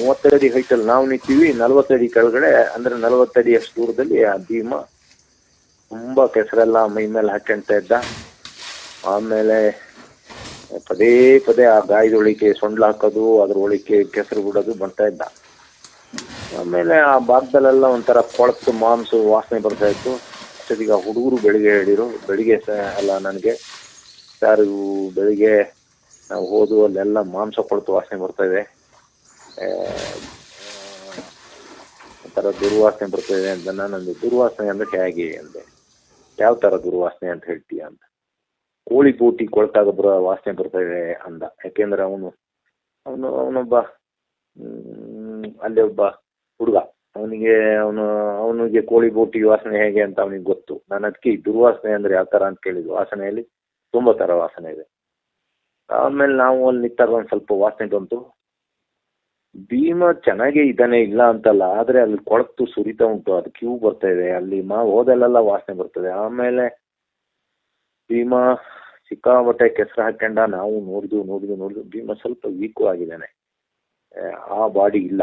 ಮೂವತ್ತಡಿ ಹೈಟಲ್ಲಿ ನಾವು ನಿಂತೀವಿ ನಲವತ್ತಡಿ ಕೆಳಗಡೆ, ಅಂದ್ರೆ ನಲವತ್ತಡಿ ಅಷ್ಟು ದೂರದಲ್ಲಿ ಆ ಭೀಮ ತುಂಬಾ ಕೆಸರೆಲ್ಲ ಮೈ ಮೇಲೆ ಹಾಕ್ಕೊಂತ ಇದ್ದ. ಆಮೇಲೆ ಪದೇ ಪದೇ ಆ ಗಾಯದೊಳಿಕೆ ಸೊಂಡ್ಲ ಹಾಕೋದು, ಅದ್ರ ಒಳಿಕೆ ಕೆಸರು ಬಿಡೋದು ಬರ್ತಾ ಇದ್ದ. ಆಮೇಲೆ ಆ ಭಾಗದಲ್ಲೆಲ್ಲ ಒಂಥರ ಕೊಳತು ಮಾಂಸ ವಾಸನೆ ಬರ್ತಾ ಇತ್ತು. ಅಷ್ಟೊತ್ತಿಗೆ ಹುಡುಗರು ಬೆಳಿಗ್ಗೆ ಹೇಳಿರು ಬೆಳಿಗ್ಗೆ ಸ, ಅಲ್ಲ ನನಗೆ, ಸರ್ ಬೆಳಿಗ್ಗೆ ನಾವು ಹೋದು, ಅಲ್ಲೆಲ್ಲ ಮಾಂಸ ಕೊಳತು ವಾಸನೆ ಬರ್ತಾ ಇದೆ. ಒಂಥರ ದುರ್ವಾಸನೆ ಬರ್ತದೆ ಅಂತ ನಾನೊಂದು ದುರ್ವಾಸನೆ ಅಂದ್ರೆ ಹೇಗೆ ಅಂದೆ. ಯಾವ ಥರ ದುರ್ವಾಸನೆ ಅಂತ ಹೇಳ್ತೀಯ ಅಂತ. ಕೋಳಿ ಬೂಟಿ ಕೊಳ್ತಾಗ ಬರೋ ವಾಸನೆ ಬರ್ತದೆ ಅಂದ. ಯಾಕೆಂದ್ರೆ ಅವನು ಅವನು, ಅವನೊಬ್ಬ ಅಲ್ಲಿ ಒಬ್ಬ ಹುಡುಗ. ಅವನಿಗೆ, ಅವನು, ಅವನಿಗೆ ಕೋಳಿ ಬೋಟಿ ವಾಸನೆ ಹೇಗೆ ಅಂತ ಅವನಿಗೆ ಗೊತ್ತು. ನಾನು ಅದಕ್ಕೆ ದುರ್ವಾಸನೆ ಅಂದ್ರೆ ಯಾವ ಥರ ಅಂತ ಕೇಳಿದ್ದು ವಾಸನೆಯಲ್ಲಿ ತುಂಬ ಥರ ವಾಸನೆ ಇದೆ. ಆಮೇಲೆ ನಾವು ಅಲ್ಲಿ ನಿಂತಾಗ ಒಂದು ಸ್ವಲ್ಪ ವಾಸನೆ ಬಂತು. ಭೀಮ ಚೆನ್ನಾಗೇ ಇದ್ದಾನೆ ಇಲ್ಲ ಅಂತಲ್ಲ, ಆದರೆ ಅಲ್ಲಿ ಕೊಳತು ಸುರಿತಾ ಉಂಟು, ಅದು ಕ್ಯೂ ಬರ್ತಾ ಇದೆ, ಅಲ್ಲಿ ಮಾ ಹೋದಲ್ಲೆಲ್ಲ ವಾಸನೆ ಬರ್ತದೆ. ಆಮೇಲೆ ಭೀಮ ಸಿಕ್ಕಾಪಟ್ಟೆ ಕೆಸರು ಹಾಕೊಂಡ ನಾವು ನೋಡಿದ್ವು ನೋಡಿದ್ವು ನೋಡಿದ್ವು ಭೀಮ ಸ್ವಲ್ಪ ವೀಕು ಆಗಿದ್ದಾನೆ. ಆ ಬಾಡಿ ಇಲ್ಲ.